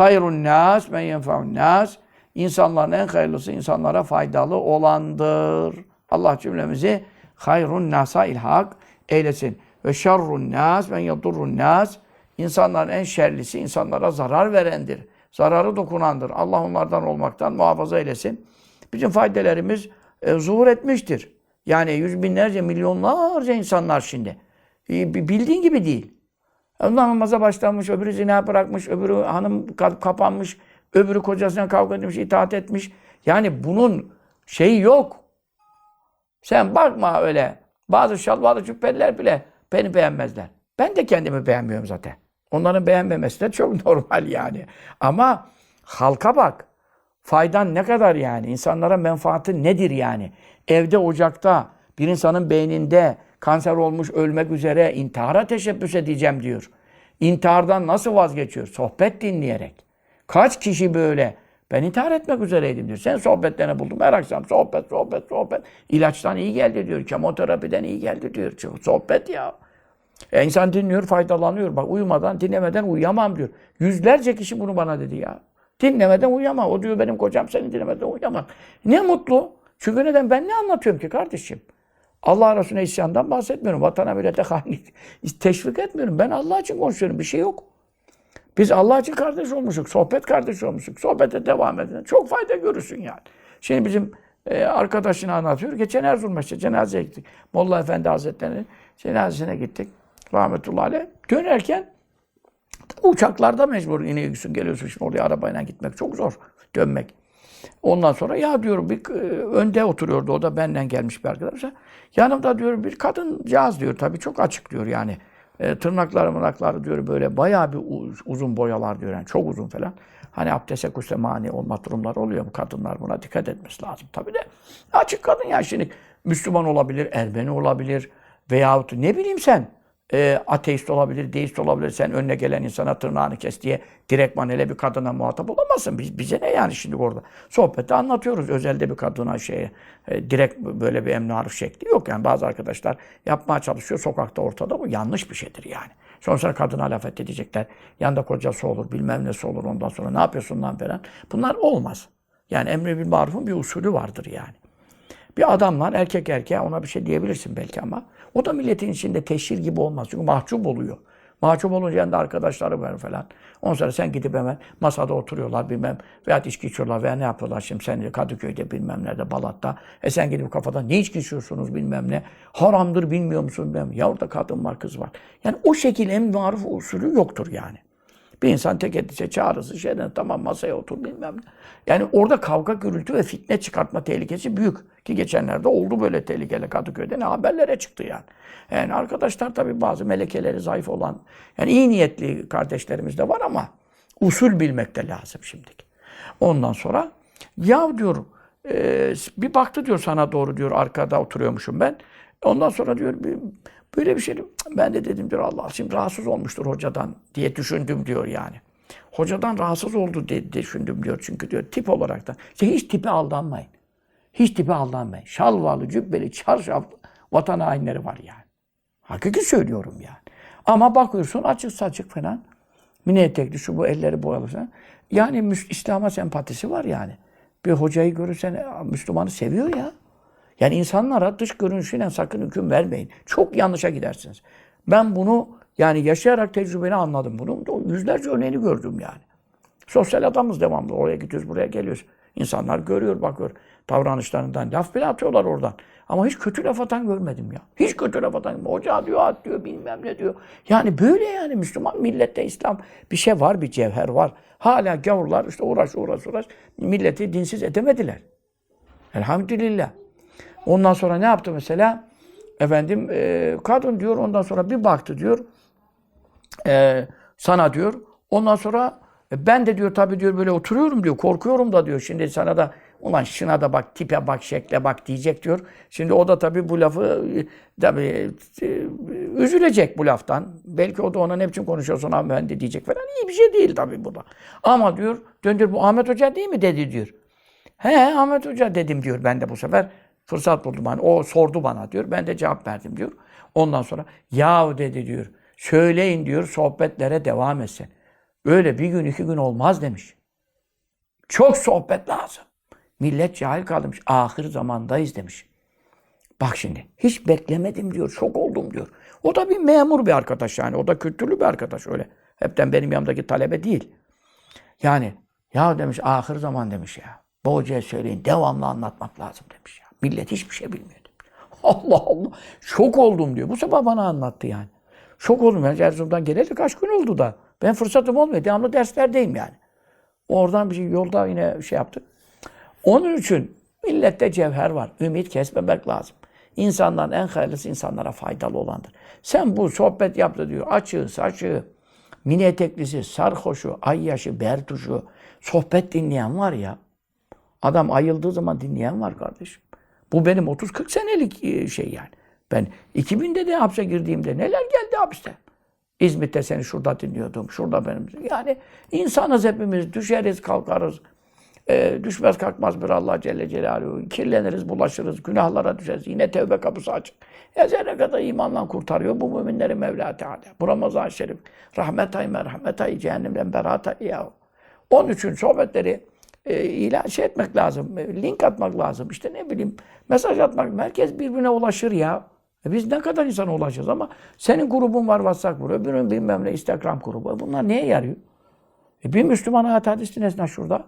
Hayrun nas men yenfa'un nas. İnsanların en hayırlısı insanlara faydalı olandır. Allah cümlemizi hayrun nasa ilhak eylesin. Ve şerrun nas men yadurrun nas. İnsanların en şerlisi insanlara zarar verendir. Zararı dokunandır. Allah onlardan olmaktan muhafaza eylesin. Bizim faydelerimiz e, zuhur etmiştir. Yani yüz binlerce, milyonlarca insanlar şimdi. E, bildiğin gibi değil. Namaza başlamış, öbürü zina bırakmış, öbürü hanım ka- kapanmış, öbürü kocasına kavga etmiş, itaat etmiş. Yani bunun şeyi yok. Sen bakma öyle. Bazı şalvarlı cübbeliler bile beni beğenmezler. Ben de kendimi beğenmiyorum zaten. Onların beğenmemesi de çok normal yani. Ama halka bak. Faydan ne kadar yani? İnsanlara menfaati nedir yani? Evde, ocakta, bir insanın beyninde kanser olmuş, ölmek üzere intihara teşebbüs edeceğim diyor. İntihardan nasıl vazgeçiyor? Sohbet dinleyerek. Kaç kişi böyle? Ben intihar etmek üzereydim diyor. Sen sohbetlerini buldum. Her akşam sohbet, sohbet, sohbet. İlaçtan iyi geldi diyor. Kemoterapiden iyi geldi diyor. Sohbet ya. E insan dinliyor, faydalanıyor. Bak uyumadan, dinlemeden uyuyamam diyor. Yüzlerce kişi bunu bana dedi ya. Dinlemeden uyuyamam. O diyor benim kocam seni dinlemeden uyuyamam. Ne mutlu. Çünkü neden? Ben ne anlatıyorum ki kardeşim? Allah Resulüne isyandan bahsetmiyorum. Vatana millete hainlik teşvik etmiyorum. Ben Allah için konuşuyorum. Bir şey yok. Biz Allah için kardeş olmuşuk. Sohbet kardeş olmuşuk. Sohbete devam edin. Çok fayda görürsün yani. Şimdi bizim e, arkadaşını anlatıyor. Geçen Erzurum'a işte cenazeye gittik. Molla Efendi Hazretleri'nin cenazesine gittik. Rahmetullahi aleyh. Dönerken uçaklarda mecbur iniyorsun geliyorsun şimdi oraya arabayla gitmek çok zor. Dönmek. Ondan sonra ya diyorum bir e, önde oturuyordu o da benden gelmiş bir arkadaş. Yanımda diyor bir kadın cihaz diyor tabii çok açık diyor yani. E, tırnakları mırnakları diyor böyle bayağı bir uz- uzun boyalar diyor yani çok uzun falan. Hani abdeste kuse mani olma durumları oluyor bu kadınlar buna dikkat etmesi lazım. Tabii de açık kadın ya şimdi Müslüman olabilir, Ermeni olabilir veyahut ne bileyim sen e, ateist olabilir, deist olabilir. Sen önüne gelen insana tırnağını kes diye direktman hele bir kadına muhatap olamazsın. Biz, bize ne yani şimdi orada? Sohbette anlatıyoruz. Özelde bir kadına şeye e, direkt böyle bir emri arif şekli yok. Yani bazı arkadaşlar yapmaya çalışıyor sokakta ortada. Bu yanlış bir şeydir yani. Sonra kadına laf edecekler. Yanında kocası olur, bilmem nesi olur ondan sonra ne yapıyorsun lan falan. Bunlar olmaz. Yani emri bil marufun bir usulü vardır yani. Bir adamla erkek erkeğe ona bir şey diyebilirsin belki ama o da milletin içinde teşhir gibi olmaz. Çünkü mahcup oluyor. Mahcup olunca yanında arkadaşları var falan. Ondan sonra sen gidip hemen masada oturuyorlar bilmem veya içki içiyorlar veya ne yapıyorlar şimdi sen Kadıköy'de bilmem nerede Balat'ta. E sen gidip kafadan ne içki içiyorsunuz bilmem ne. Haramdır bilmiyor musun bilmem. Ya orada kadın var kız var. Yani o şekil en maruf usulü yoktur yani. Bir insan tek etise çağrısı şeyden tamam masaya otur bilmem ne. Yani orada kavga, gürültü ve fitne çıkartma tehlikesi büyük. Ki geçenlerde oldu böyle tehlikeli Kadıköy'de ne haberlere çıktı yani. Yani arkadaşlar tabii bazı melekeleri zayıf olan, yani iyi niyetli kardeşlerimiz de var ama usul bilmek de lazım şimdiki. Ondan sonra ya diyor e, bir baktı diyor sana doğru diyor arkada oturuyormuşum ben. Ondan sonra diyor böyle bir şey ben de dedim diyor Allah şimdi rahatsız olmuştur hocadan diye düşündüm diyor yani. Hocadan rahatsız oldu diye düşündüm diyor çünkü diyor tip olarak da. İşte hiç tipe aldanmayın. Hiç tipe aldanmayın. Şalvarlı, cübbeli, çarşaflı vatan hainleri var yani. Hakiki söylüyorum yani. Ama bakıyorsun açık saçık falan. Mini etekli şu bu elleri boyalı falan. Yani İslam'a sempatisi var yani. Bir hocayı görürsen Müslümanı seviyor ya. Yani insanlara dış görünüşüyle sakın hüküm vermeyin. Çok yanlışa gidersiniz. Ben bunu yani yaşayarak tecrübeni anladım. Bunun yüzlerce örneğini gördüm yani. Sosyal adamız devamlı. Oraya gidiyoruz, buraya geliyoruz. İnsanlar görüyor, bakıyor. Davranışlarından laf bile atıyorlar oradan. Ama hiç kötü laf atan görmedim ya. Hiç kötü laf atan. Hoca diyor, at diyor, bilmem ne diyor. Yani böyle yani Müslüman millette İslam bir şey var, bir cevher var. Hala gavurlar işte uğraş uğraş uğraş milleti dinsiz edemediler. Elhamdülillah. Ondan sonra ne yaptı mesela? Efendim e, kadın diyor ondan sonra bir baktı diyor. E, sana diyor. Ondan sonra e, ben de diyor tabii diyor böyle oturuyorum diyor. Korkuyorum da diyor. Şimdi sana da ulan şuna da bak tipe bak şekle bak diyecek diyor. Şimdi o da tabii bu lafı e, tabii e, üzülecek bu laftan. Belki o da ona ne biçim konuşuyorsun hanımefendi diyecek falan. İyi bir şey değil tabii bu da. Ama diyor döndür bu Ahmet Hoca değil mi dedi diyor. He Ahmet Hoca dedim diyor ben de bu sefer. Fırsat buldum hani o sordu bana diyor. Ben de cevap verdim diyor. Ondan sonra yahu dedi diyor. Söyleyin diyor sohbetlere devam etsin. Öyle bir gün iki gün olmaz demiş. Çok sohbet lazım. Millet cahil kalmış. Ahir zamandayız demiş. Bak şimdi hiç beklemedim diyor. Şok oldum diyor. O da bir memur bir arkadaş yani. O da kültürlü bir arkadaş öyle. Hepten benim yanımdaki talebe değil. Yani ya demiş ahir zaman demiş ya. Bu söyleyin devamlı anlatmak lazım demiş ya. Millet hiçbir şey bilmiyor demiş. Allah Allah. Şok oldum diyor. Bu sabah bana anlattı yani. Şok oldum. Ben Erzurum'dan geleli kaç gün oldu da. Ben fırsatım olmuyor. Devamlı derslerdeyim yani. Oradan bir şey yolda yine şey yaptık. Onun için millette cevher var. Ümit kesmemek lazım. İnsanların en hayırlısı insanlara faydalı olandır. Sen bu sohbet yaptı diyor. Açığı, saçığı, mini eteklisi, sarhoşu, ayyaşı, bertuşu, sohbet dinleyen var ya. Adam ayıldığı zaman dinleyen var kardeşim. Bu benim 30-40 senelik e, şey yani. Ben 2000'de de hapse girdiğimde neler geldi hapiste. İzmit'te seni şurada dinliyordum, şurada benim. Yani insanız hepimiz, düşeriz, kalkarız. Ee, düşmez kalkmaz bir Allah Celle Celaluhu. Kirleniriz, bulaşırız, günahlara düşeriz. Yine tevbe kapısı açık. Ezene kadar imanla kurtarıyor bu müminleri Mevla Teala. Bu Ramazan-ı Şerif. Rahmet ayı, merhamet ayı, cehennemden beraat ayı ya. Onun sohbetleri e, ilan şey etmek lazım. e, Link atmak lazım. İşte ne bileyim mesaj atmak. Herkes birbirine ulaşır ya. E biz ne kadar insana ulaşacağız ama senin grubun var WhatsApp grubu, öbürünün bilmem ne Instagram grubu. Bunlar neye yarıyor? E bir Müslüman hayat hadis dinlesin ha şurada.